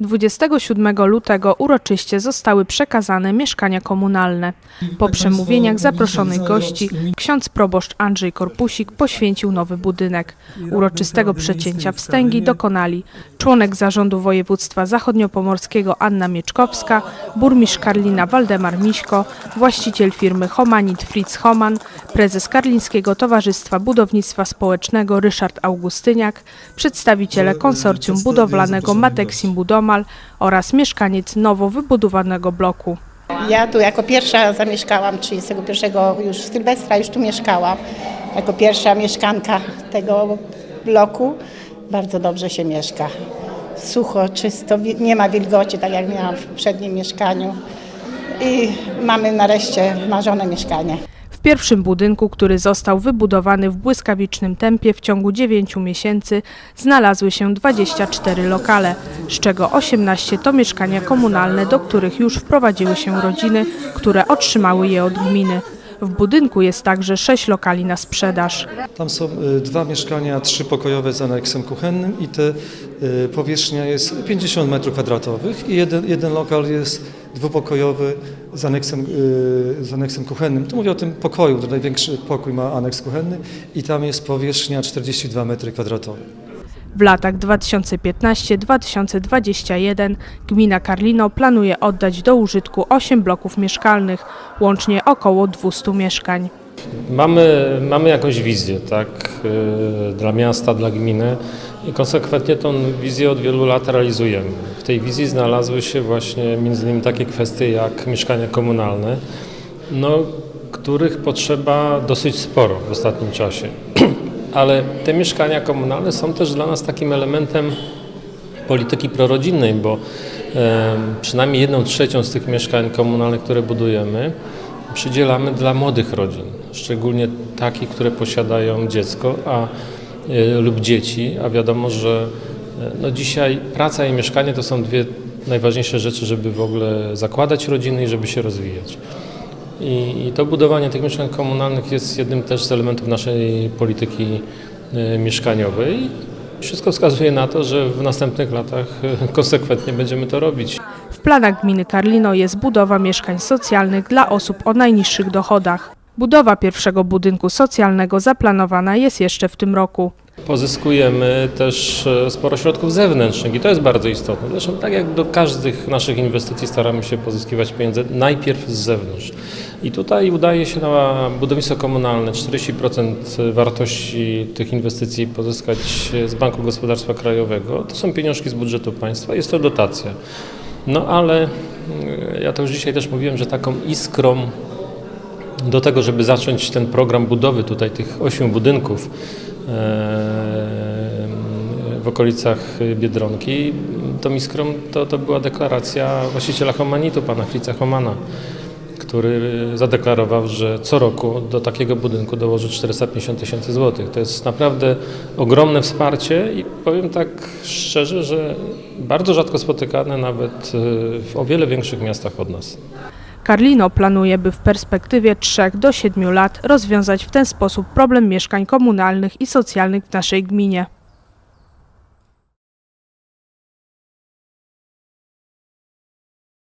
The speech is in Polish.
27 lutego uroczyście zostały przekazane mieszkania komunalne. Po przemówieniach zaproszonych gości ksiądz proboszcz Andrzej Korpusik poświęcił nowy budynek. Uroczystego przecięcia wstęgi dokonali członek zarządu województwa zachodniopomorskiego Anna Mieczkowska, burmistrz Karlina Waldemar Miśko, właściciel firmy Homanit Fritz Homan, prezes Karlińskiego Towarzystwa Budownictwa Społecznego Ryszard Augustyniak, przedstawiciele konsorcjum budowlanego Matexim Oraz mieszkaniec nowo wybudowanego bloku. Ja tu jako pierwsza zamieszkałam 31 już Sylwestra, już tu mieszkałam. Jako pierwsza mieszkanka tego bloku. Bardzo dobrze się mieszka. Sucho, czysto, nie ma wilgoci, tak jak miałam w poprzednim mieszkaniu. I mamy nareszcie marzone mieszkanie. Pierwszym budynku, który został wybudowany w błyskawicznym tempie w ciągu 9 miesięcy, znalazły się 24 lokale, z czego 18 to mieszkania komunalne, do których już wprowadziły się rodziny, które otrzymały je od gminy. W budynku jest także 6 lokali na sprzedaż. Tam są y, dwa mieszkania trzypokojowe z aneksem kuchennym i te y, powierzchnia jest 50 m2 i jeden, jeden lokal jest dwupokojowy z aneksem, y, z aneksem kuchennym. Tu mówię o tym pokoju, to największy pokój ma aneks kuchenny i tam jest powierzchnia 42 m2. W latach 2015-2021 gmina Karlino planuje oddać do użytku 8 bloków mieszkalnych, łącznie około 200 mieszkań. Mamy, mamy jakąś wizję, tak, y, dla miasta, dla gminy i konsekwentnie tą wizję od wielu lat realizujemy. W tej wizji znalazły się właśnie między innymi takie kwestie jak mieszkania komunalne, no, których potrzeba dosyć sporo w ostatnim czasie. Ale te mieszkania komunalne są też dla nas takim elementem polityki prorodzinnej, bo e, przynajmniej jedną trzecią z tych mieszkań komunalnych, które budujemy, przydzielamy dla młodych rodzin, szczególnie takich, które posiadają dziecko a, lub dzieci, a wiadomo, że e, no dzisiaj praca i mieszkanie to są dwie najważniejsze rzeczy, żeby w ogóle zakładać rodziny i żeby się rozwijać. I, to budowanie tych mieszkań komunalnych jest jednym też z elementów naszej polityki e, mieszkaniowej. Wszystko wskazuje na to, że w następnych latach e, konsekwentnie będziemy to robić. W planach gminy Karlino jest budowa mieszkań socjalnych dla osób o najniższych dochodach. Budowa pierwszego budynku socjalnego zaplanowana jest jeszcze w tym roku. Pozyskujemy też e, sporo środków zewnętrznych i to jest bardzo istotne. Zresztą tak jak do każdych naszych inwestycji staramy się pozyskiwać pieniądze najpierw z zewnątrz. I tutaj udaje się na budownictwo komunalne 40% wartości tych inwestycji pozyskać z Banku Gospodarstwa Krajowego. To są pieniążki z budżetu państwa, jest to dotacja. No ale e, ja to już dzisiaj też mówiłem, że taką iskrą do tego, żeby zacząć ten program budowy tutaj tych ośmiu budynków e, w okolicach Biedronki, tą iskrą to, to była deklaracja właściciela Homanitu, pana Fritza Homana, który zadeklarował, że co roku do takiego budynku dołoży 450 tysięcy złotych. To jest naprawdę ogromne wsparcie i powiem tak szczerze, że bardzo rzadko spotykane nawet e, w o wiele większych miastach od nas. Karlino planuje, by w perspektywie 3 do 7 lat rozwiązać w ten sposób problem mieszkań komunalnych i socjalnych w naszej gminie.